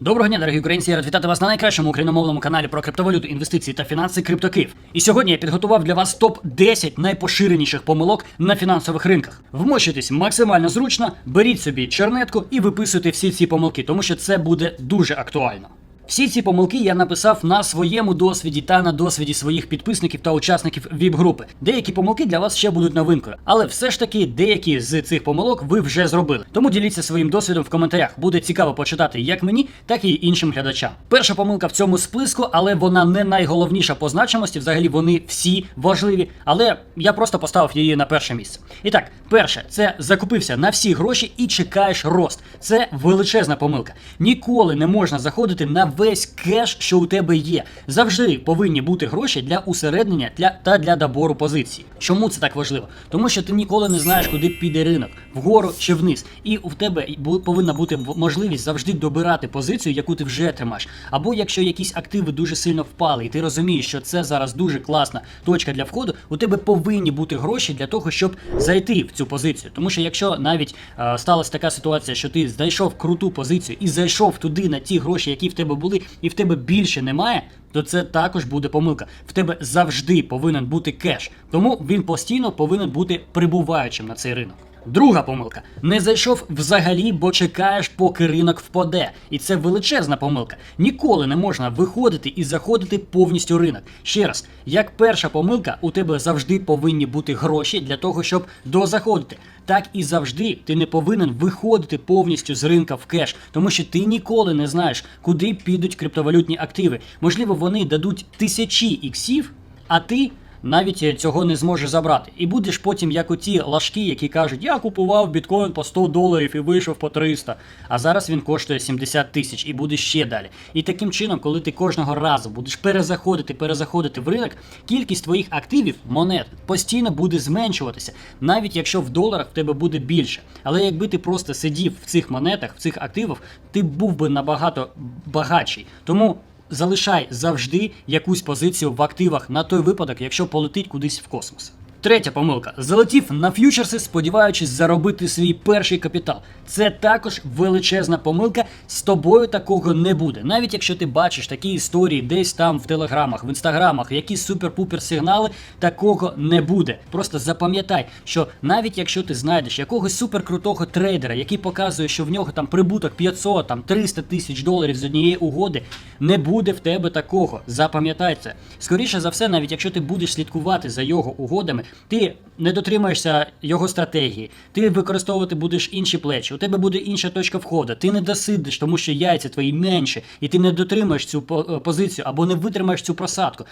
Доброго дня, дорогі українці, я рад вітати вас на найкращому україномовному каналі про криптовалюту, інвестиції та фінанси CryptoKiv. І сьогодні я підготував для вас топ 10 найпоширеніших помилок на фінансових ринках. Вмощуйтесь максимально зручно, беріть собі чернетку і виписуйте всі ці помилки, тому що це буде дуже актуально. Всі ці помилки я написав на своєму досвіді та на досвіді своїх підписників та учасників ВІП-групи. Деякі помилки для вас ще будуть новинкою, але все ж таки деякі з цих помилок ви вже зробили. Тому діліться своїм досвідом в коментарях. Буде цікаво почитати як мені, так і іншим глядачам. Перша помилка в цьому списку, але вона не найголовніша по значимості. Взагалі вони всі важливі, але я просто поставив її на перше місце. І так, перше, це закупився на всі гроші і чекаєш рост. Це величезна помилка. Ніколи не можна заходити на весь кеш, що у тебе є. Завжди повинні бути гроші для усереднення для, та для добору позицій. Чому це так важливо? Тому що ти ніколи не знаєш, куди піде ринок, вгору чи вниз. І в тебе повинна бути можливість завжди добирати позицію, яку ти вже тримаєш. Або якщо якісь активи дуже сильно впали, і ти розумієш, що це зараз дуже класна точка для входу, у тебе повинні бути гроші для того, щоб зайти в цю позицію. Тому що якщо навіть е, сталася така ситуація, що ти знайшов круту позицію і зайшов туди на ті гроші, які в тебе були, і в тебе більше немає. То це також буде помилка. В тебе завжди повинен бути кеш, тому він постійно повинен бути прибуваючим на цей ринок. Друга помилка. Не зайшов взагалі, бо чекаєш, поки ринок впаде. І це величезна помилка. Ніколи не можна виходити і заходити повністю ринок. Ще раз, як перша помилка, у тебе завжди повинні бути гроші для того, щоб дозаходити. Так і завжди ти не повинен виходити повністю з ринка в кеш, тому що ти ніколи не знаєш, куди підуть криптовалютні активи. Можливо, вони дадуть тисячі іксів, а ти навіть е, цього не зможеш забрати. І будеш потім, як оті лашки, які кажуть, я купував біткоін по 100 доларів і вийшов по 300, а зараз він коштує 70 тисяч і буде ще далі. І таким чином, коли ти кожного разу будеш перезаходити, перезаходити в ринок, кількість твоїх активів, монет, постійно буде зменшуватися, навіть якщо в доларах в тебе буде більше. Але якби ти просто сидів в цих монетах, в цих активах, ти був би набагато багатший. Тому залишай завжди якусь позицію в активах на той випадок, якщо полетить кудись в космос. Третя помилка. Залетів на ф'ючерси, сподіваючись заробити свій перший капітал. Це також величезна помилка. З тобою такого не буде. Навіть якщо ти бачиш такі історії десь там в телеграмах, в інстаграмах, якісь супер-пупер сигнали, такого не буде. Просто запам'ятай, що навіть якщо ти знайдеш якогось суперкрутого трейдера, який показує, що в нього там прибуток 500, там 300 тисяч доларів з однієї угоди, не буде в тебе такого. Запам'ятай це. Скоріше за все, навіть якщо ти будеш слідкувати за його угодами, ти не дотримаєшся його стратегії, ти використовувати будеш інші плечі, у тебе буде інша точка входу, ти не досидиш, тому що яйця твої менші, і ти не дотримаєш цю е, позицію або не витримаєш цю просадку.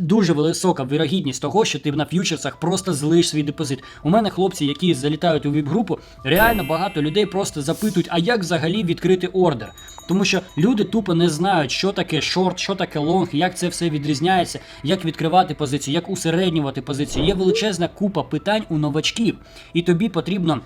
Дуже висока вірогідність того, що ти на ф'ючерсах просто злиш свій депозит. У мене хлопці, які залітають у віп-групу, реально багато людей просто запитують, а як взагалі відкрити ордер? Тому що люди тупо не знають, що таке шорт, що таке лонг, як це все відрізняється, як відкривати позицію, як усереднювати позицію. Є величезна купа питань у новачків, і тобі потрібно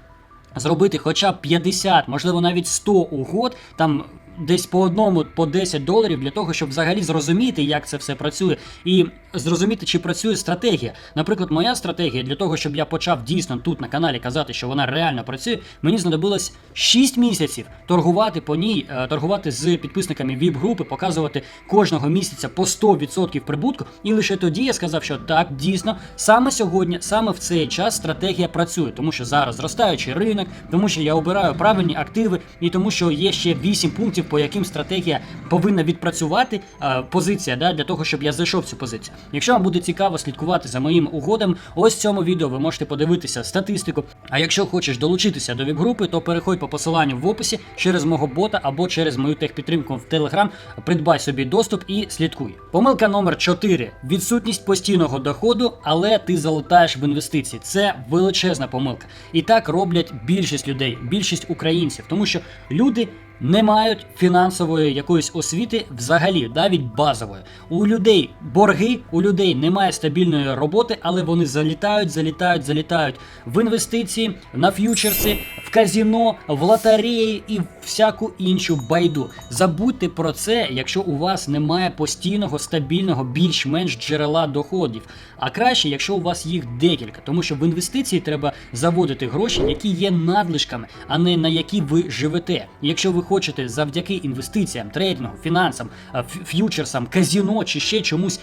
зробити хоча б 50, можливо навіть 100 угод, там десь по одному, по 10 доларів для того, щоб взагалі зрозуміти, як це все працює, і зрозуміти, чи працює стратегія. Наприклад, моя стратегія для того, щоб я почав дійсно тут на каналі казати, що вона реально працює, мені знадобилось 6 місяців торгувати по ній, е, торгувати з підписниками ВІП-групи, показувати кожного місяця по 100% прибутку. І лише тоді я сказав, що так, дійсно, саме сьогодні, саме в цей час стратегія працює, тому що зараз зростаючий ринок, тому що я обираю правильні активи, і тому що є ще 8 пунктів, по яким стратегія повинна відпрацювати е, позиція да, для того, щоб я зайшов цю позицію. Якщо вам буде цікаво слідкувати за моїм угодом, ось в цьому відео ви можете подивитися статистику. А якщо хочеш долучитися до віп-групи, то переходь по посиланню в описі через мого бота або через мою техпідтримку в Telegram, придбай собі доступ і слідкуй. Помилка номер 4. Відсутність постійного доходу, але ти залутаєш в інвестиції. Це величезна помилка. І так роблять більшість людей, більшість українців, тому що люди не мають фінансової якоїсь освіти взагалі, навіть базової. У людей борги, у людей немає стабільної роботи, але вони залітають, залітають, залітають в інвестиції, на ф'ючерси, в казіно, в лотереї і всяку іншу байду. Забудьте про це, якщо у вас немає постійного, стабільного, більш-менш джерела доходів. А краще, якщо у вас їх декілька, тому що в інвестиції треба заводити гроші, які є надлишками, а не на які ви живете. Якщо ви хочете завдяки інвестиціям, трейдингу, фінансам, ф'ючерсам, казіно чи ще чомусь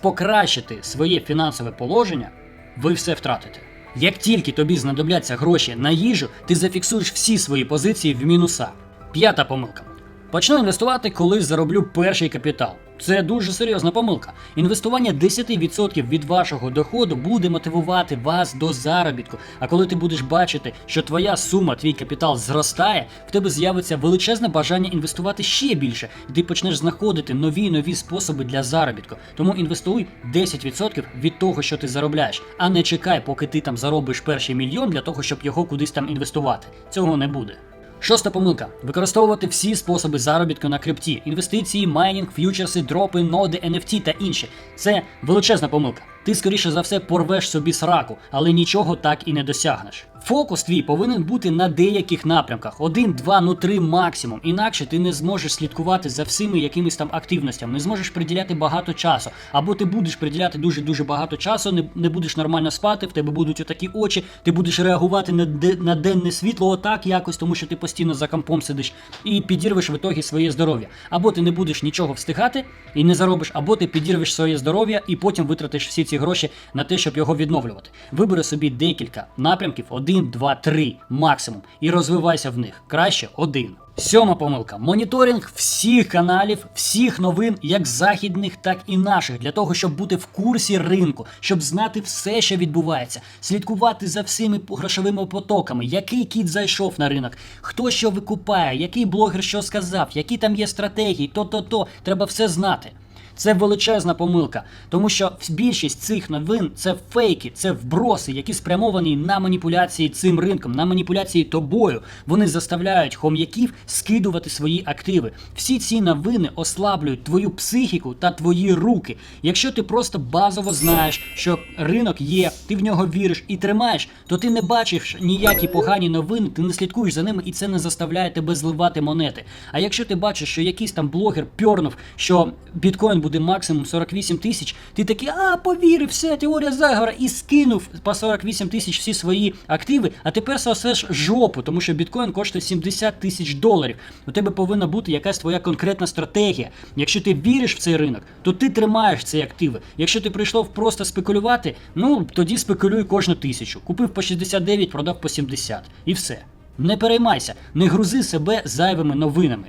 покращити своє фінансове положення, ви все втратите. Як тільки тобі знадобляться гроші на їжу, ти зафіксуєш всі свої позиції в мінуса. П'ята помилка. Почну інвестувати, коли зароблю перший капітал. Це дуже серйозна помилка. Інвестування 10% від вашого доходу буде мотивувати вас до заробітку. А коли ти будеш бачити, що твоя сума, твій капітал зростає, в тебе з'явиться величезне бажання інвестувати ще більше, і ти почнеш знаходити нові нові способи для заробітку. Тому інвестуй 10% від того, що ти заробляєш, а не чекай, поки ти там заробиш перший мільйон для того, щоб його кудись там інвестувати. Цього не буде. Шоста помилка: використовувати всі способи заробітку на крипті: інвестиції, майнінг, ф'ючерси, дропи, ноди, NFT та інші. Це величезна помилка. Ти скоріше за все порвеш собі сраку, але нічого так і не досягнеш. Фокус твій повинен бути на деяких напрямках: один, два, ну три максимум. Інакше ти не зможеш слідкувати за всіми якимись там активностями, не зможеш приділяти багато часу. Або ти будеш приділяти дуже дуже багато часу, не, не будеш нормально спати, в тебе будуть отакі очі, ти будеш реагувати на, де, на денне світло отак якось, тому що ти постійно за компом сидиш, і підірвеш в ітогі своє здоров'я. Або ти не будеш нічого встигати і не заробиш, або ти підірвеш своє здоров'я і потім витратиш всі ці гроші на те, щоб його відновлювати. Вибери собі декілька напрямків, один, два, три максимум, і розвивайся в них. Краще один. Сьома помилка: моніторинг всіх каналів, всіх новин, як західних, так і наших, для того, щоб бути в курсі ринку, щоб знати все, що відбувається, слідкувати за всіми грошовими потоками, який кіт зайшов на ринок, хто що викупає, який блогер що сказав, які там є стратегії, то-то-то. Треба все знати. Це величезна помилка, тому що більшість цих новин це фейки, це вброси, які спрямовані на маніпуляції цим ринком, на маніпуляції тобою. Вони заставляють хом'яків скидувати свої активи. Всі ці новини ослаблюють твою психіку та твої руки. Якщо ти просто базово знаєш, що ринок є, ти в нього віриш і тримаєш, то ти не бачиш ніякі погані новини, ти не слідкуєш за ними, і це не заставляє тебе зливати монети. А якщо ти бачиш, що якийсь там блогер пьорнув, що біткоін буде максимум 48 тисяч, ти такий, а повірив, все, теорія заговора, і скинув по 48 тисяч всі свої активи, а тепер сосеш жопу, тому що біткоін коштує 70 тисяч доларів. У тебе повинна бути якась твоя конкретна стратегія. Якщо ти віриш в цей ринок, то ти тримаєш ці активи. Якщо ти прийшов просто спекулювати, ну тоді спекулюй кожну тисячу. Купив по 69, продав по 70. І все. Не переймайся, не грузи себе зайвими новинами.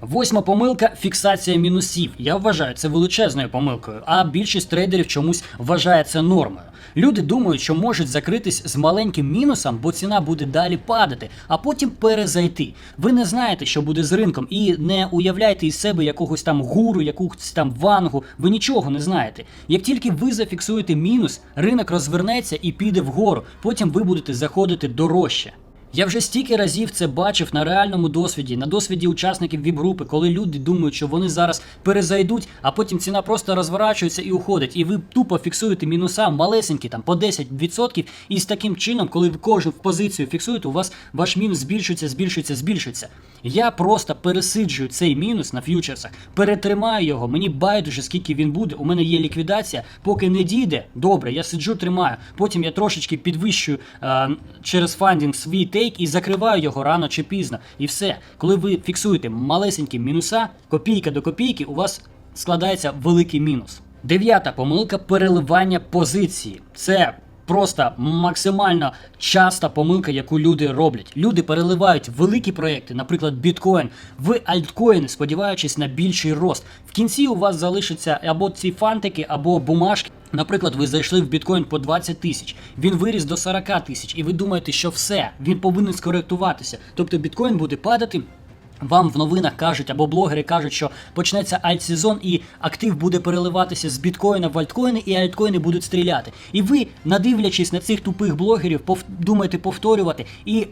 Восьма помилка фіксація мінусів. Я вважаю це величезною помилкою, а більшість трейдерів чомусь вважає це нормою. Люди думають, що можуть закритись з маленьким мінусом, бо ціна буде далі падати, а потім перезайти. Ви не знаєте, що буде з ринком, і не уявляйте із себе якогось там гуру, якусь там вангу. Ви нічого не знаєте. Як тільки ви зафіксуєте мінус, ринок розвернеться і піде вгору. Потім ви будете заходити дорожче. Я вже стільки разів це бачив на реальному досвіді, на досвіді учасників віп-групи, коли люди думають, що вони зараз перезайдуть, а потім ціна просто розворачується і уходить. І ви тупо фіксуєте мінуса малесенькі, там по 10%, і з таким чином, коли ви кожну позицію фіксуєте, у вас ваш мінус збільшується, збільшується, збільшується. Я просто пересиджую цей мінус на ф'ючерсах, перетримаю його. Мені байдуже, скільки він буде. У мене є ліквідація. Поки не дійде, добре, я сиджу, тримаю. Потім я трошечки підвищую е, через фандінг свій тейк і закриваю його рано чи пізно. І все. Коли ви фіксуєте малесенькі мінуса, копійка до копійки, у вас складається великий мінус. Дев'ята помилка переливання позиції. Це просто максимально часта помилка, яку люди роблять. Люди переливають великі проекти, наприклад, біткоін, в альткоїни, сподіваючись на більший рост. В кінці у вас залишаться або ці фантики, або бумажки. Наприклад, ви зайшли в біткоін по 20 тисяч, він виріс до 40 тисяч, і ви думаєте, що все, він повинен скоректуватися. Тобто біткоін буде падати. Вам в новинах кажуть або блогери кажуть, що почнеться альтсезон і актив буде переливатися з біткоїна в альткоїни, і альткоїни будуть стріляти. І ви, надивлячись на цих тупих блогерів, пов... думаєте повторювати і.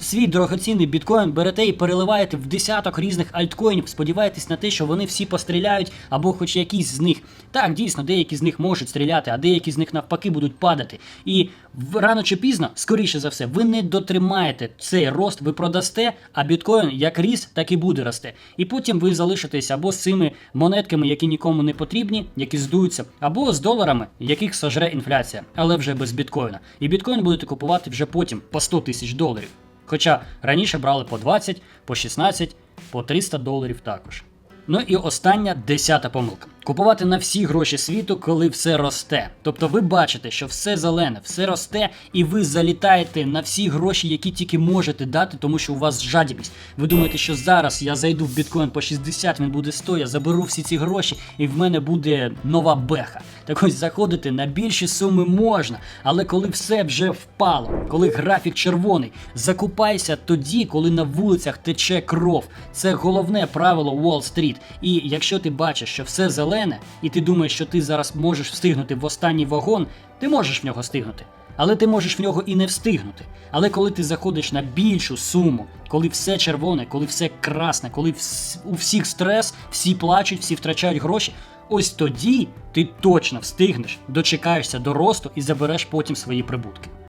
Свій дорогоцінний біткоін берете і переливаєте в десяток різних альткоїнів, сподіваєтесь на те, що вони всі постріляють, або хоч якісь з них. Так, дійсно, деякі з них можуть стріляти, а деякі з них навпаки будуть падати. І рано чи пізно, скоріше за все, ви не дотримаєте цей рост, ви продасте, а біткоін як ріс, так і буде рости. І потім ви залишитесь або з цими монетками, які нікому не потрібні, які здуються, або з доларами, яких сожре інфляція, але вже без біткоїна. І біткоін будете купувати вже потім по 100 тисяч доларів. Хоча раніше брали по 20, по 16, по 300 доларів також. Ну і остання десята помилка. Купувати на всі гроші світу, коли все росте. Тобто ви бачите, що все зелене, все росте, і ви залітаєте на всі гроші, які тільки можете дати, тому що у вас жадібність. Ви думаєте, що зараз я зайду в біткоін по 60, він буде 100, я заберу всі ці гроші, і в мене буде нова беха. Так ось заходити на більші суми можна, але коли все вже впало, коли графік червоний, закупайся тоді, коли на вулицях тече кров. Це головне правило Уолл-стріт. І якщо ти бачиш, що все зелене, і ти думаєш, що ти зараз можеш встигнути в останній вагон, ти можеш в нього встигнути. Але ти можеш в нього і не встигнути. Але коли ти заходиш на більшу суму, коли все червоне, коли все красне, коли вс- у всіх стрес, всі плачуть, всі втрачають гроші, ось тоді ти точно встигнеш, дочекаєшся до росту і забереш потім свої прибутки.